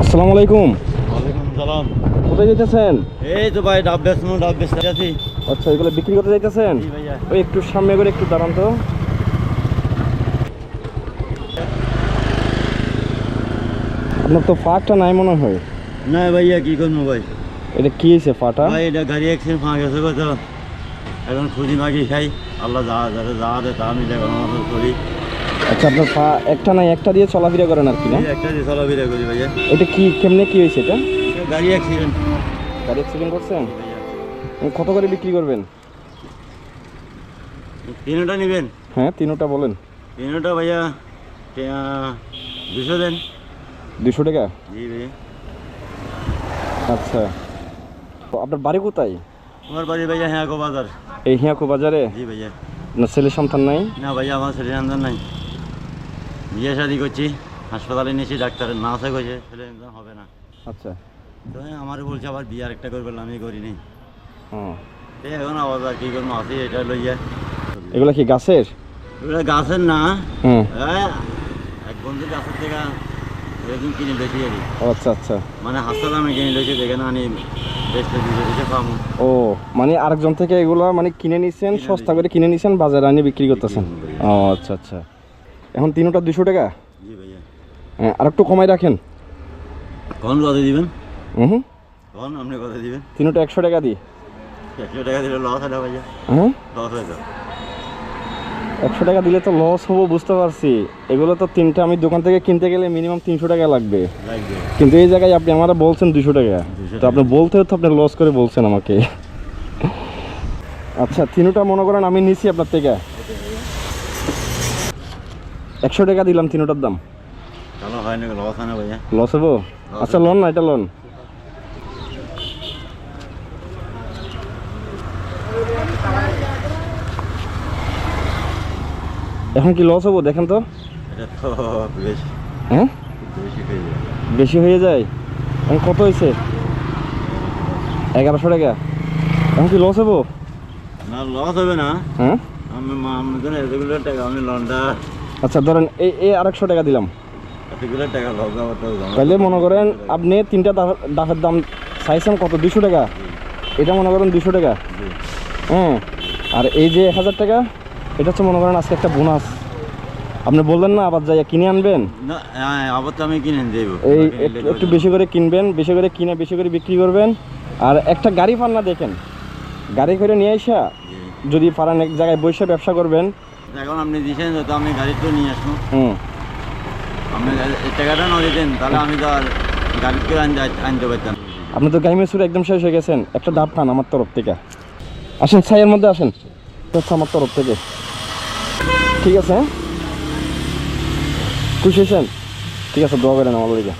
আসসালামু আলাইকুম। সালাম। কোথায় এই তো ভাই ডাব বেচনো ডাব বেচতে আছি। আচ্ছা এগুলো বিক্রি করতে যাইতেছেন? ওই একটু সামনে করে একটু দাঁড়ান তো। আপনার তো ফাটা নাই মনে হয়। না ভাইয়া কি করব ভাই? এটা কি হয়েছে ফাটা? ভাই এটা গাড়ি অ্যাক্সিডেন্ট ফাঁকা গেছে কত এখন খুঁজি মাগি খাই। আল্লাহ যা যা দে তা গণনা করি। আচ্ছা আপনার পা একটা নাই একটা দিয়ে চলাফেরা করেন আর কি না? একটা দিয়ে চলাফেরা করি ভাইয়া। এটা কি কেমনে কি হয়েছে এটা? গাড়ি অ্যাক্সিডেন্ট গাড়ি অ্যাক্সিডেন্ট করছেন? কত করে বিক্রি করবেন? তিনটা নেবেন? হ্যাঁ তিনোটা বলেন। তিনটা ভাইয়া দুশো দেন। দুশো টাকা? জি ভাইয়া। আচ্ছা। তো আপনার বাড়ি কোথায়? আমার বাড়ি ভাইয়া হ্যাঁ বাজার। এই হিয়াকু বাজারে? জি ভাইয়া। না ছেলে সন্তান নাই? না ভাইয়া আমার ছেলে সন্তান নাই। বিয়ে শাদি করছি হাসপাতালে নিয়েছি ডাক্তারের না আছে কইছে ছেলে হবে না। আচ্ছা। তো আমার বলছে আবার বিয়ে আরেকটা করবে আমি করিনি। এই এখন আবার কি করব আসি এটা লইয়া। এগুলো কি গাছের? ওটা গাছের না। হ্যাঁ এক বন্ধু গাছের থেকে এরকম কিনে বেশি আর আচ্ছা আচ্ছা। মানে হাসপাতাল আমি কিনে লইছি দিতে পাবো। ও মানে আরেকজন থেকে এগুলো মানে কিনে নিছেন সস্তা করে কিনে নিছেন বাজারে আনি বিক্রি করতেছেন? ও আচ্ছা আচ্ছা। এখন তিনোটা দুশো টাকা? জি ভাইয়া। হ্যাঁ আর একটু কমাই রাখেন। কখন কত দিবেন? হুম কখন আপনি কত দিবেন? তিনোটা একশো টাকা দিই। একশো টাকা দিলে লস হয় ভাইয়া। হ্যাঁ? লস হয় তো একশো টাকা দিলে তো লস হব বুঝতে পারছি। এগুলো তো তিনটা আমি দোকান থেকে কিনতে গেলে মিনিমাম তিনশো টাকা লাগবে। লাগবে। কিন্তু এই জায়গায় আপনি আমরা বলছেন দুশো টাকা। তো আপনি বলতে তো আপনি লস করে বলছেন আমাকে। আচ্ছা তিনোটা মনে করেন আমি নিছি আপনার থেকে। একশো টাকা দিলাম তিনোটার দাম। লস হব? আচ্ছা লোন না এটা লোন এখন কি লস হব? দেখেন তো। হ্যাঁ? বেশি হয়ে যায়। এখন কত হয়েছে? এগারোশো টাকা। এখন কি লস হব? না লস হবে না। হ্যাঁ? আমি এতগুলো টাকা আমি লোনটা আচ্ছা ধরেন এই এই আরেকশো টাকা দিলাম। তাহলে মনে করেন আপনি তিনটা ডাফ- ডাফের দাম চাইছেন কত? দুশো টাকা। এটা মনে করেন দুশো টাকা। হ্যাঁ আর এই যে এক হাজার টাকা এটা হচ্ছে মনে করেন আজকে একটা বোনাস। আপনি বললেন না আবার যাইয়া কিনে আনবেন? হ্যাঁ, আবার তো আমি কিনে এই একটু- একটু বেশি করে কিনবেন বেশি করে কিনে বেশি করে বিক্রি করবেন। আর একটা গাড়ি পান না দেখেন। গাড়ি করে নিয়ে আসা যদি পারেন এক জায়গায় বসে ব্যবসা করবেন এখন আপনি দিয়েছেন তো আমি গাড়ি তো নিয়ে আসব। হুম। আপনি টাকাটা না দিতেন তাহলে আমি তো আর গাড়ি করে আনতে আনতে পারতাম আপনি তো গাইমে সুর একদম শেষ হয়ে গেছেন। একটা ডাব খান আমার তরফ থেকে। আসেন ছাইয়ের মধ্যে আসেন। হচ্ছে আমার তরফ থেকে। ঠিক আছে? হ্যাঁ? খুশি হয়েছেন? ঠিক আছে দোয়া করেন আমার লিগে।